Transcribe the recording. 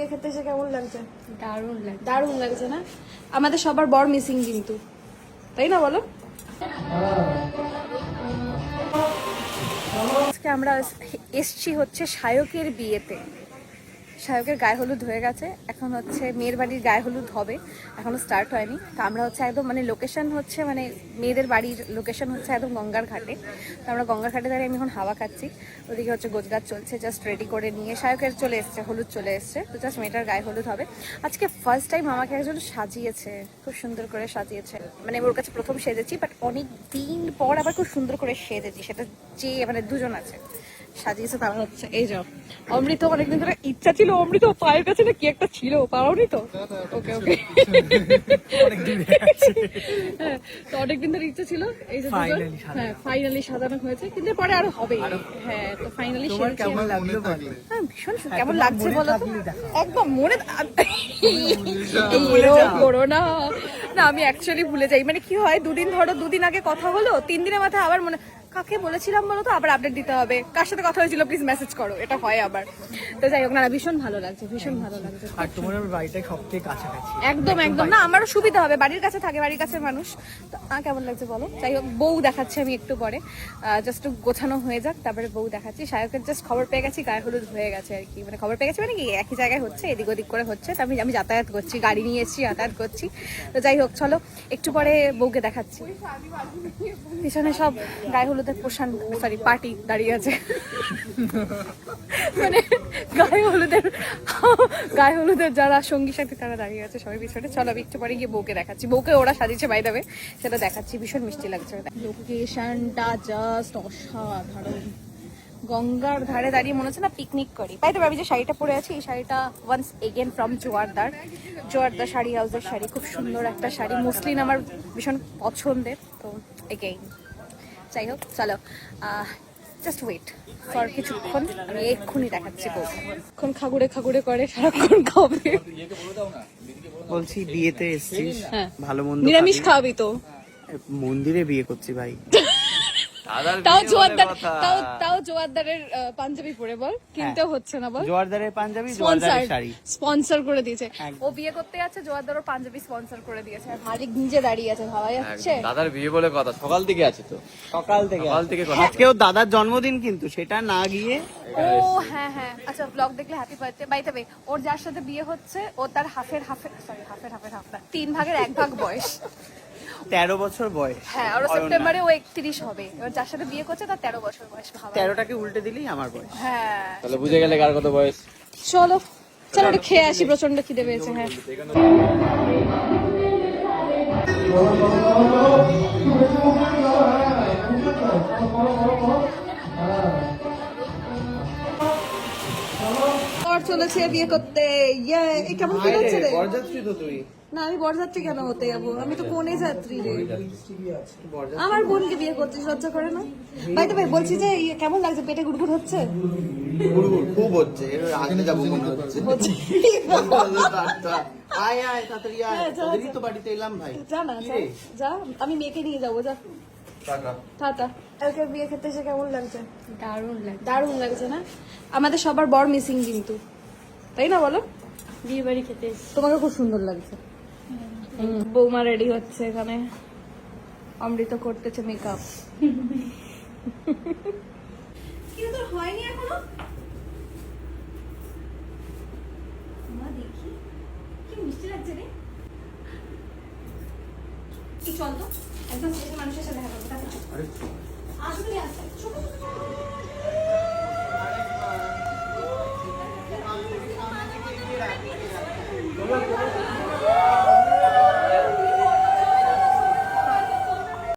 বিয়ে খেতে এসে কেমন লাগছে? দারুণ লাগে দারুণ লাগছে না? আমাদের সবার বর মিসিং কিন্তু। তাই না বলো? আজকে আমরা এসছি হচ্ছে সায়কের বিয়েতে। সায়কের গায়ে হলুদ হয়ে গেছে। এখন হচ্ছে মেয়ের বাড়ির গায়ে হলুদ হবে। এখনও স্টার্ট হয়নি। তো আমরা হচ্ছে একদম মানে লোকেশন হচ্ছে মানে মেয়েদের বাড়ির লোকেশন হচ্ছে একদম গঙ্গার ঘাটে। তো আমরা গঙ্গার ঘাটে দাঁড়িয়ে আমি এখন হাওয়া খাচ্ছি। ওদিকে হচ্ছে গোজগাছ চলছে জাস্ট রেডি করে নিয়ে সায়কের চলে এসছে, হলুদ চলে এসছে। তো জাস্ট মেয়েটার গায়ে হলুদ হবে। আজকে ফার্স্ট টাইম আমাকে একজন সাজিয়েছে, খুব সুন্দর করে সাজিয়েছে। মানে ওর কাছে প্রথম সেজেছি বাট অনেক দিন পর আবার খুব সুন্দর করে সেজেছি। সেটা যে মানে দুজন আছে। সাজিয়েছে তারা হচ্ছে এই যাও অমৃত অনেকদিন ধরে ইচ্ছা ছিল অমৃত পায়ের কাছে না কি একটা ছিল পাওনি তো? ওকে ওকে। হ্যাঁ, তো অনেকদিন ধরে ইচ্ছা ছিল এই যে। হ্যাঁ ফাইনালি সাজানো হয়েছে কিন্তু পরে আরও হবে। হ্যাঁ তো ফাইনালি কেমন লাগল হ্যাঁ ভীষণ কেমন লাগছে বলো একদম মনে। করো না। না আমি অ্যাকচুয়ালি ভুলে যাই। মানে কি হয় দুদিন ধরো দুদিন আগে কথা হলো তিন দিনের মাথায় আবার মনে কাকে বলেছিলাম বলো তো? আবার আপডেট দিতে হবে। কার সাথে কথা হয়েছিল প্লিজ মেসেজ করো। এটা হয় আবার। তো যাই হোক না ভীষণ ভালো লাগছে ভীষণ ভালো লাগছে। আর তোমার বাড়িটা সব থেকে কাছাকাছি। একদম একদম না আমারও সুবিধা হবে। বাড়ির কাছে থাকে বাড়ির কাছে মানুষ। তো কেমন লাগছে বলো? যাই হোক বউ দেখাচ্ছি আমি একটু পরে। জাস্ট গোছানো হয়ে যাক তারপরে বউ দেখাচ্ছি। সায়কের জাস্ট খবর পেয়ে গেছি গায়ে হলুদ হয়ে গেছে আর কি। মানে খবর পেয়ে গেছি মানে কি একই জায়গায় হচ্ছে এদিক ওদিক করে হচ্ছে। তো আমি আমি যাতায়াত করছি গাড়ি নিয়ে এসেছি যাতায়াত করছি। তো যাই হোক চলো একটু পরে বউকে দেখাচ্ছি। পিছনে সব গায়ে হলুদের পোষণ সরি পার্টি দাঁড়িয়ে আছে। মানে গায়ে হলুদের গায়ে হলুদের যারা সঙ্গী সাথে তারা দাঁড়িয়ে আছে সবাই পিছনে। চলো আমি একটু পরে গিয়ে বউকে দেখাচ্ছি। বউকে ওরা সাজিয়েছে বাই দেবে সেটা দেখাচ্ছি ভীষণ মিষ্টি লাগছে লোকেশনটা জাস্ট অসাধারণ। গঙ্গার ধারে দাঁড়িয়ে মনে হচ্ছে না পিকনিক করি। তাই তো আমি যে শাড়িটা পরে আছি এই শাড়িটা once again from Joardar. Joardar sari হাউসের শাড়ি খুব সুন্দর একটা শাড়ি। মুসলিন আমার ভীষণ পছন্দের। তো এগেইন যাই হোক চলো। জাস্ট ওয়েট ফর কিছুক্ষণ আমি এক্ষুনি দেখাচ্ছি এখন খাগুড়ে খাগুড়ে করে সারাক্ষণ খাবে। বলছি বিয়েতে এসেছিস? হ্যাঁ। ভালো মন্দ নিরামিষ খাবি। খাওয়াবি তো। মন্দিরে বিয়ে করছি ভাই। তাও জোয়ারদার তাও তাও জোয়ারদারের পাঞ্জাবি পরে বল। কিনতেও হচ্ছে না বল। জোয়ারদারের পাঞ্জাবি স্পন্সর জোয়ারদারের শাড়ি। স্পন্সর করে দিয়েছে। ও বিয়ে করতে যাচ্ছে পাঞ্জাবি স্পন্সর করে দিয়েছে। আর মালিক নিজে দাঁড়িয়ে আছে ভাবা যাচ্ছে? দাদার বিয়ে বলে কথা। সকাল থেকে আছে তো? সকাল থেকে সকাল থেকে আজকেও দাদার জন্মদিন কিন্তু সেটা না গিয়ে ও হ্যাঁ হ্যাঁ। আচ্ছা ব্লগ দেখলে হ্যাপি বার্থডে বাই তবে ওর যার সাথে বিয়ে হচ্ছে ও তার হাফের হাফের সরি হাফের হাফের হাফ না। তিন ভাগের এক ভাগ বয়স। তেরো বছর বয়স। হ্যাঁ আর সেপ্টেম্বরে ও একত্রিশ হবে। এবার যার সাথে বিয়ে করছে তার তেরো বছর বয়স ভাবা তেরোটাকে উল্টে দিলেই আমার বয়স। হ্যাঁ। তাহলে বুঝে গেলে কার কত বয়স? চলো চলো একটু খেয়ে আসি প্রচণ্ড খিদে পেয়েছে হ্যাঁ। চলেছে বিয়ে করতে। ইয়ে কেমন কি লাগছে রে বরযাত্রী তো তুই। না আমি বরযাত্রী কেন হতে যাব? আমি তো কোনে যাত্রী রে। আমার বোনকে বিয়ে করছিস লজ্জা করে না। ভাই তো ভাই বলছি যে ইয়ে কেমন লাগছে? পেটে গুড়গুড় হচ্ছে? খুব হচ্ছে। আগে যাব মনে হচ্ছে। হচ্ছে। আয় আয় তাড়াতাড়ি আয়। হ্যাঁ। তো বাড়িতে এলাম ভাই। যা না যা আমি মেয়েকে নিয়ে যাব যা। টাটা। কালকে বিয়ে খেতে এসে কেমন লাগছে? দারুণ লাগে দারুণ লাগছে না? আমাদের সবার বর মিসিং কিন্তু। তাই না বলো? বিয়ে বাড়ি খেতে। তোমাকে খুব সুন্দর লাগছে। হুম, বৌমা রেডি হচ্ছে এখানে। অমৃত করতেছে মেকআপ কিন্তু তোর হয়নি এখনও? মা দেখি। কি মিষ্টি লাগছে রে। কি চল তো একদম মানুষের সাথে দেখা করব চল। আসবি আসতে ছোট ছোট ছোট। তোমরা